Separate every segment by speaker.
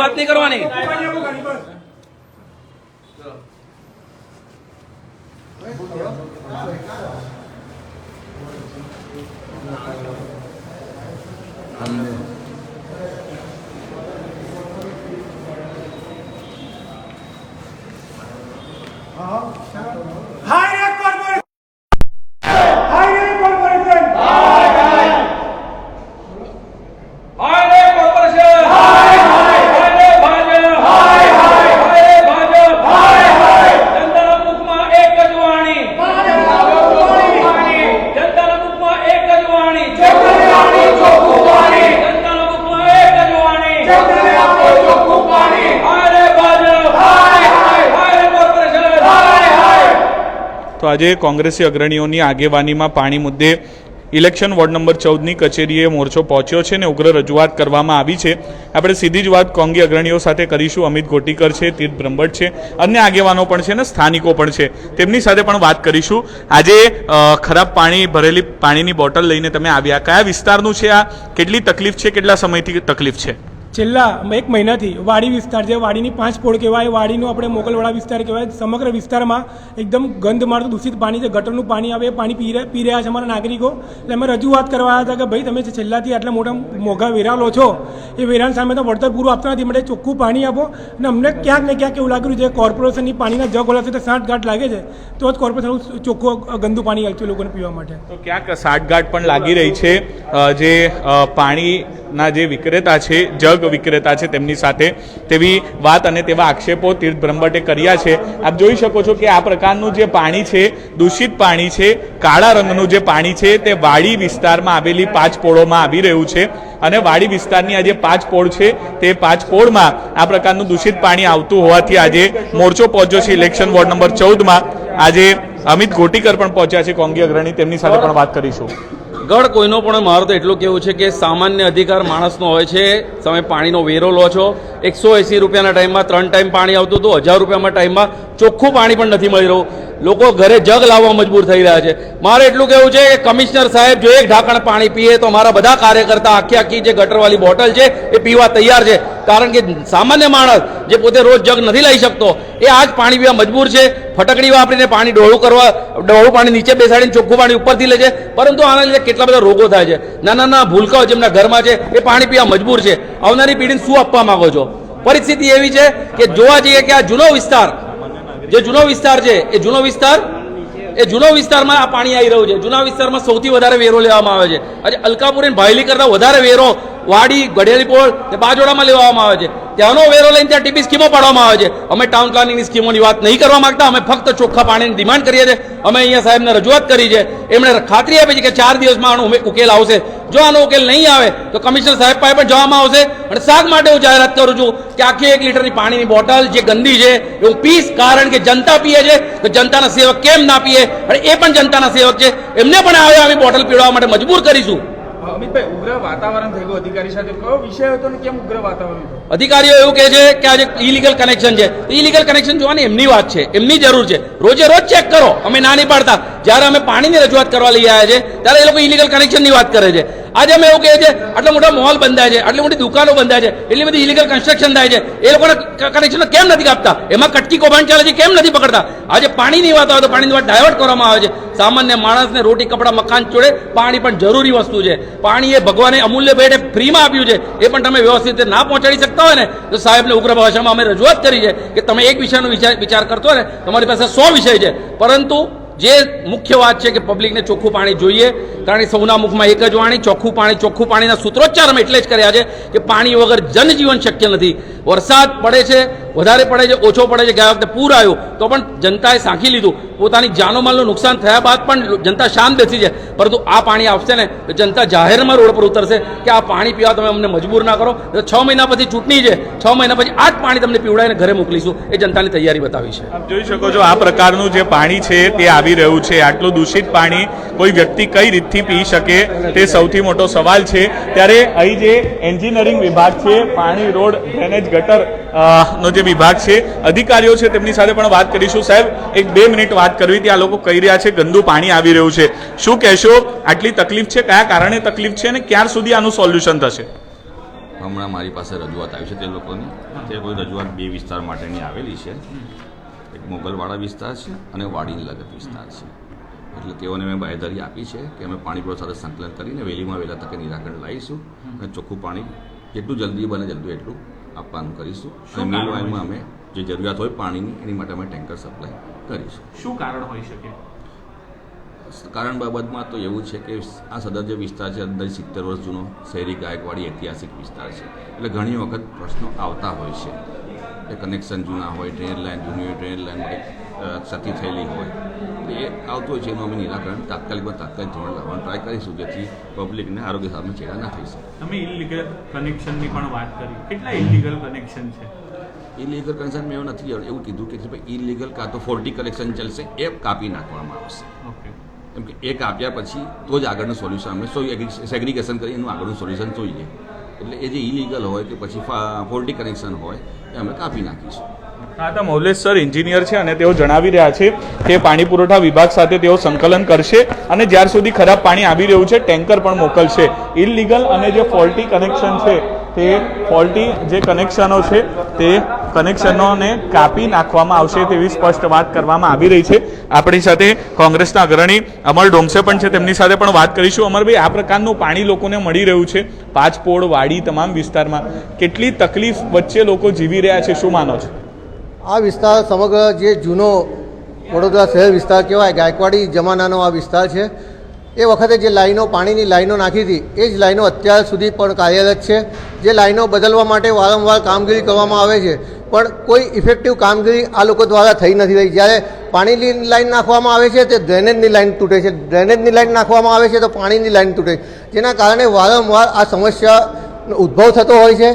Speaker 1: વાત નહીં કરવાની.
Speaker 2: હાય રે કોર્પોરેશન હાય રે કોર્પોરેશન
Speaker 1: હાય રે કોર્પોરેશન હાય હાય રે ભાજપ હાય હાય હાય રે ભાજપ હાય હાય જનતાના મુખમાં એક જ વાણી જનતાના મુખમાં એક જ વાણી જનતાના મુખમાં એક જ વાણી હાય રે ભાજપ હાય હાય હાય રે કોર્પોરેશન હાય હાય
Speaker 3: તો આજે કોંગ્રેસી અગ્રણીઓની આગેવાનીમાં પાણી મુદ્દે ઇલેક્શન વોર્ડ નંબર ચૌદની કચેરીએ મોરચો પહોંચ્યો છે અને ઉગ્ર રજૂઆત કરવામાં આવી છે. આપણે સીધી જ વાત કોંગી અગ્રણીઓ સાથે કરીશું. અમિત ગોટીકર છે તીર્થ બ્રહ્મટ છે, અન્ય આગેવાનો પણ છે અને સ્થાનિકો પણ છે. તેમની સાથે પણ વાત કરીશું. આજે ખરાબ પાણી, ભરેલી પાણીની બોટલ લઈને તમે આવ્યા. કયા વિસ્તારનું છે આ? કેટલી તકલીફ છે? કેટલા સમયથી તકલીફ છે?
Speaker 2: છેલ્લા એક મહિનાથી વાડી વિસ્તાર છે, વાડીની પાંચ પોળ કહેવાય, વાડીનું આપણે મોગલવાડા વિસ્તાર કહેવાય, સમગ્ર વિસ્તારમાં એકદમ ગંધ મારતું, દૂષિત પાણી છે, ગટરનું પાણી આવે એ પાણી પી પી રહ્યા છે અમારા નાગરિકો. એટલે અમે રજૂઆત કરવા હતા કે ભાઈ, તમે જે છેલ્લાથી આટલા મોટા મોંઘા વેરા લો છો, એ વેરાણ સામે તો વળતર પૂરું આપતા નથી, માટે ચોખ્ખું પાણી આપો. અને અમને ક્યાંક ને ક્યાંક એવું લાગ્યું છે, કોર્પોરેશનની પાણીના જગ ઓલા છે, તો સાંઠગાંઠ લાગે છે, તો જ કોર્પોરેશન ચોખ્ખું ગંદુ પાણી આવતું લોકોને પીવા માટે.
Speaker 3: તો ક્યાંક સાઠગાંઠ પણ લાગી રહી છે જે પાણીના જે વિક્રેતા છે, જગ વિક્રેતા છે તેમની સાથે તેવી વાત અને તેવા આક્ષેપો તીર્થ બ્રહ્મભટ્ટે કર્યા છે. આપ જોઈ શકો છો કે આ પ્રકારનું જે પાણી છે, દૂષિત પાણી છે, કાળા રંગનું જે પાણી છે, તે વાડી વિસ્તારમાં આવેલી પાંચ પોળોમાં આવી રહ્યું છે અને વાડી વિસ્તારની આ જે પાંચ પોળ છે, તે પાંચ પોળમાં આ પ્રકારનું દૂષિત પાણી આવતું હોવાથી આજે મોરચો પહોંચ્યો છે ઇલેક્શન વોર્ડ નંબર ચૌદમાં. આજે અમિત ગોટીકર પણ પહોંચ્યા છે, કોંગી અગ્રણી. તેમની સાથે પણ વાત કરીશું.
Speaker 1: ગઢ કોઈનો પણ મારો તો એટલું કેવું છે કે સામાન્ય અધિકાર માણસનો હોય છે. તમે પાણીનો વેરો લો છો. એકસો એંસી રૂપિયાના ટાઈમમાં, ત્રણ ટાઈમ પાણી આવતું હતું, હજાર રૂપિયામાં ટાઈમમાં ચોખ્ખું પાણી પણ નથી મળી રહ્યું. લોકો ઘરે જગ લાવવા મજબૂર થઈ રહ્યા છે. મારે એટલું કહેવું છે કે કમિશનર સાહેબ જો એક ઢાંકણ પાણી પીએ તો મારા બધા કાર્યકર્તા આખી આખી જે ગટરવાળી બોટલ છે એ પીવા તૈયાર છે. કારણ કે સામાન્ય માણસ જે પોતે રોજ જગ નથી લઈ શકતો, એ આજ પાણી પીવા મજબૂર છે. ફટકડી વાપરીને પાણી ડોળું કરવા ડોળું પાણી નીચે બેસાડીને ચોખ્ખું પાણી ઉપરથી લે છે. પરંતુ આના લીધે કેટલા બધા રોગો થાય છે. નાના નાના ભૂલકાઓ જેમના ઘરમાં છે, એ પાણી પીવા મજબૂર છે. આવનારી પેઢીને શું આપવા માંગો છો? પરિસ્થિતિ એવી છે કે જોવા જઈએ કે આ જૂનો વિસ્તાર, જે જૂનો વિસ્તાર છે, એ જૂનો વિસ્તાર, એ જૂનો વિસ્તારમાં આ પાણી આવી રહ્યું છે. જૂના વિસ્તારમાં સૌથી વધારે વેરો લેવામાં આવે છે. આજે અલકાપુર ભાયલી કરતા વધારે વેરો વાડી ગઢેલીપોળ તે બાજોડામાં લેવામાં આવે છે. ત્યાંનો વેરો લઈને ત્યાં ટીપી સ્કીમો પાડવામાં આવે છે. અમે ટાઉન પ્લાનિંગની સ્કીમોની વાત નહીં કરવા માંગતા, અમે ફક્ત ચોખ્ખા પાણીની ડિમાન્ડ કરીએ છીએ. અમે અહીંયા સાહેબને રજૂઆત કરી છે. એમણે ખાતરી આપી છે કે ચાર દિવસમાં આનો ઉકેલ આવશે. જો આનો ઉકેલ નહીં આવે, તો કમિશનર સાહેબ પાસે પણ જવામાં આવશે. અને શાક માટે હું જાહેરાત કરું છું કે આખી એક લીટરની પાણીની બોટલ જે ગંદી છે, એ હું પીસ કારણ કે જનતા પીએ છે, તો જનતાના સેવક કેમ ના પીએ? અને એ પણ જનતાના સેવક છે. એમને પણ આવે આવી બોટલ પીવડાવવા માટે મજબૂર કરીશું.
Speaker 4: વાતાવરણ થઈ ગયું અધિકારી સાથે. કયો વિષય હતો ને કેમ ઉગ્ર વાતાવરણ
Speaker 1: અધિકારીઓ એવું કહે છે કે આજે ઇલીગલ કનેક્શન છે. ઇલીગલ કનેક્શન જોવાની એમની વાત છે, એમની જરૂર છે. રોજે રોજ ચેક કરો, અમે ના નહીં પાડતા જ્યારે અમે પાણીની રજૂઆત કરવા લઈ આવ્યા છે, ત્યારે એ લોકો ઇલીગલ કનેક્શનની વાત કરે છે. આજે અમે એવું કહે છે, આટલા મોટા મોલ બંધાય છે, આટલી મોટી દુકાનો બંધાય છે, એટલી બધી ઇલીગલ કન્સ્ટ્રક્શન થાય છે, એ લોકોને કનેક્શન કેમ નથી કાપતા? એમાં કટકી કૌભાંડ ચાલે છે, કેમ નથી પકડતા? આજે પાણીની વાત આવે તો પાણીની વાત ડાયવર્ટ કરવામાં આવે છે. સામાન્ય માણસને રોટી, કપડાં, મકાન જોડે પાણી પણ જરૂરી વસ્તુ છે. પાણી એ ભગવાને અમૂલ્ય ભેટે ફ્રીમાં આપ્યું છે. એ પણ તમે વ્યવસ્થિત રીતે ના પહોંચાડી શકતા હોય ને, તો સાહેબને ઉગ્ર ભાષામાં અમે રજૂઆત કરી છે કે તમે એક વિષયનો વિચાર વિચાર કરતો ને, તમારી પાસે સો વિષય છે. પરંતુ જે મુખ્ય વાત છે કે પબ્લિકને ચોખ્ખું પાણી જોઈએ, કારણ કે સૌના મુખમાં એક જ વાણી, ચોખ્ખું પાણી, ચોખ્ખું પાણીના સૂત્રોચ્ચાર અમે એટલે જ કર્યા છે કે પાણી વગર જનજીવન શક્ય નથી. વરસાદ પડે છે વધારે પડે છે, ઓછો પડે છે, ગયા વખતે પૂર આવ્યું, તો પણ જનતાએ સાંખી લીધું. પોતાની જાનોમાલનું નુકસાન થયા બાદ પણ જનતા શાંત બેસી છે. પરંતુ આ પાણી આવશે ને, તો જનતા જાહેરમાં રોડ પર ઉતરશે કે આ પાણી પીવા તમે અમને મજબૂર ના કરો. છ મહિના પછી ચૂંટણી છે, છ મહિના પછી આ જ પાણી તમને પીવડાવીને ઘરે મોકલીશું, એ જનતાની તૈયારી બતાવી છે.
Speaker 3: જોઈ શકો છો આ પ્રકારનું જે પાણી છે, તે આવી રહ્યું છે. આટલું દૂષિત પાણી કોઈ વ્યક્તિ કઈ રીતથી પી શકે, તે સૌથી મોટો સવાલ છે. ત્યારે અહીં જે એન્જિનિયરિંગ વિભાગ છે, પાણી, રોડ, ડ્રેનેજ, ગટર નો જે વિભાગ છે, અધિકારીઓ છે, તેમની સાથે પણ વાત કરીશું. સાહેબ, એક બે મિનિટ વાત કરવી હતી. આ લોકો કહી રહ્યા છે, ગંદુ પાણી આવી રહ્યું છે. શું કહેશો, આટલી તકલીફ છે? કયા કારણે તકલીફ છે અને ક્યાર સુધી આનું સોલ્યુશન થશે?
Speaker 5: હમણાં મારી પાસે રજૂઆત આવી છે તે લોકોની. તે કોઈ રજૂઆત બે વિસ્તાર માટેની આવેલી છે. એક મોગલવાડા વિસ્તાર છે અને વાડીની લગત વિસ્તાર છે. એટલે તેઓને મેં બાહેધરી આપી છે કે અમે પાણી પુરવઠા સાથે સંકલન કરીને વહેલીમાં વહેલા તકે નિરાકરણ લાવીશું અને ચોખ્ખું પાણી જેટલું જલ્દી બને જલ્દી એટલું આપવાનું કરીશું. અને મિલ અમે જે જરૂરિયાત હોય પાણીની એની માટે અમે ટેન્કર સપ્લાય કરીશું.
Speaker 3: શું કારણ હોઈ શકે?
Speaker 5: કારણ બાબતમાં તો એવું છે કે આ સદર જે વિસ્તાર છે અંદર સિત્તેર વર્ષ જૂનો શહેરી ગાયકવાડી ઐતિહાસિક વિસ્તાર છે. એટલે ઘણી વખત પ્રશ્નો આવતા હોય છે. કનેક્શન જૂના હોય ટ્રેન લાઇન જૂની હોય ટ્રેન લાઇન માટે ક્ષતિ થયેલી હોય. એ આવતું હોય છે એનું અમે નિરાકરણ તાત્કાલિકમાં તાત્કાલિક ધોરણ લાવવાનું ટ્રાય કરીશું જેથી પબ્લિકને આરોગ્ય સામે ચેડા ના થઈ શકે.
Speaker 3: તમે ઇલીગલ કનેક્શનની પણ વાત કરી. કેટલા ઇલીગલ કનેક્શન છે?
Speaker 5: ઇલીગલ કનેક્શન મેં એવું નથી એવું કીધું કે ભાઈ ઇલીગલ કાં તો ફોર્ટી કનેક્શન ચાલશે એ કાપી નાખવામાં આવશે.
Speaker 3: ઓકે.
Speaker 5: કેમ કે એ કાપ્યા પછી તો જ આગળનું સોલ્યુશન અમે સો સેગ્રિગેશન કરી એનું આગળનું સોલ્યુશન જોઈએ એટલે એ જે ઇલીગલ હોય કે પછી ફોર્ટી કનેક્શન હોય એ અમે કાપી નાખીશું.
Speaker 3: હા, તો મૌલેશ સર એન્જિનિયર છે અને તેઓ જણાવી રહ્યા છે કે પાણી પુરવઠા વિભાગ સાથે તેઓ સંકલન કરશે અને જ્યાર સુધી ખરાબ પાણી આવી રહ્યું છે, ટેન્કર પણ મોકલશે. ઇલીગલ અને જે ફોલ્ટી કનેક્શન છે, તે ફોલ્ટી જે કનેક્શનો છે, તે કનેક્શનોને કાપી નાખવામાં આવશે તેવી સ્પષ્ટ વાત કરવામાં આવી રહી છે. આપણી સાથે કોંગ્રેસના અગ્રણી અમર ડોમસે પણ છે, તેમની સાથે પણ વાત કરીશું. અમરભાઈ, આ પ્રકારનું પાણી લોકોને મળી રહ્યું છે પાંચપોળ વાડી, તમામ વિસ્તારમાં. કેટલી તકલીફ વચ્ચે લોકો જીવી રહ્યા છે, શું માનો છો?
Speaker 6: આ વિસ્તાર સમગ્ર જે જૂનો વડોદરા શહેર વિસ્તાર કહેવાય, ગાયકવાડી જમાનાનો આ વિસ્તાર છે, એ વખતે જે લાઈનો, પાણીની લાઈનો નાખી હતી, એ જ લાઈનો અત્યાર સુધી પણ કાર્યરત છે. જે લાઈનો બદલવા માટે વારંવાર કામગીરી કરવામાં આવે છે, પણ કોઈ ઇફેક્ટિવ કામગીરી આ લોકો દ્વારા થઈ નથી રહી. જ્યારે પાણીની લાઈન નાખવામાં આવે છે, તે ડ્રેનેજની લાઈન તૂટે છે. ડ્રેનેજની લાઈન નાખવામાં આવે છે, તો પાણીની લાઈન તૂટે જેના કારણે વારંવાર આ સમસ્યાનો ઉદ્ભવ થતો હોય છે.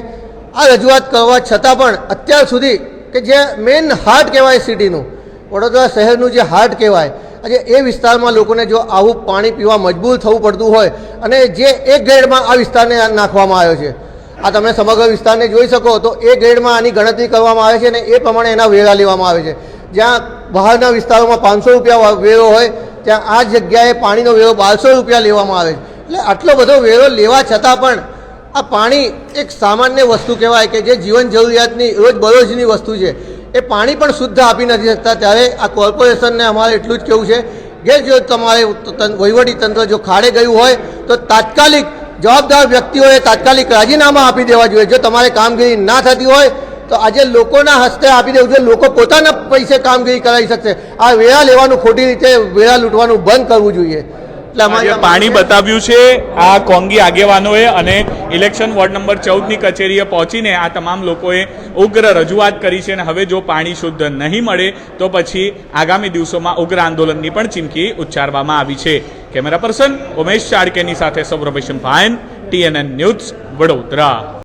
Speaker 6: આ રજૂઆત કરવા છતાં પણ અત્યાર સુધી કે જે મેઇન હાર્ટ કહેવાય સિટીનું વડોદરા શહેરનું જે હાર્ટ કહેવાય, આજે એ વિસ્તારમાં લોકોને જો આવું પાણી પીવા મજબૂર થવું પડતું હોય અને જે એક ગ્રેડમાં આ વિસ્તારને નાખવામાં આવ્યો છે. આ તમે સમગ્ર વિસ્તારને જોઈ શકો તો એ ગ્રેડમાં આની ગણતરી કરવામાં આવે છે અને એ પ્રમાણે એના વેરા લેવામાં આવે છે. જ્યાં બહારના વિસ્તારોમાં પાંચસો રૂપિયા વેરો હોય, ત્યાં આ જગ્યાએ પાણીનો વેરો બારસો રૂપિયા લેવામાં આવે છે. એટલે આટલો બધો વેરો લેવા છતાં પણ આ પાણી એક સામાન્ય વસ્તુ કહેવાય કે જે જીવન જરૂરિયાતની રોજબરોજની વસ્તુ છે. એ પાણી પણ શુદ્ધ આપી નથી શકતા. ત્યારે આ કોર્પોરેશનને અમારે એટલું જ કહેવું છે કે જો તમારે તંત્ર જો ખાડે ગયું હોય, તો તાત્કાલિક જવાબદાર વ્યક્તિઓએ તાત્કાલિક રાજીનામા આપી દેવા જોઈએ. જો તમારે કામગીરી ના થતી હોય, તો આજે લોકોના હસ્તે આપી દેવું જોઈએ. લોકો પોતાના પૈસે કામગીરી કરાવી શકશે. આ વેરા લેવાનું ખોટી રીતે વેરા લૂંટવાનું બંધ કરવું જોઈએ.
Speaker 3: પાણી બતાવ્યું છે. આ કોંગી આગેવાનોએ અને ઇલેક્શન વોર્ડ નંબર ચૌદની કચેરીએ પહોંચીને આ તમામ લોકોએ ઉગ્ર રજૂઆત કરી છે અને હવે જો પાણી શુદ્ધ નહીં મળે તો પછી આગામી દિવસોમાં ઉગ્ર આંદોલનની પણ ચીમકી ઉચ્ચારવામાં આવી છે. કેમેરા પર્સન ઉમેશ ચાડકેની સાથે સૌરભ ભાઈન ટીએનએન ન્યૂઝ વડોદરા.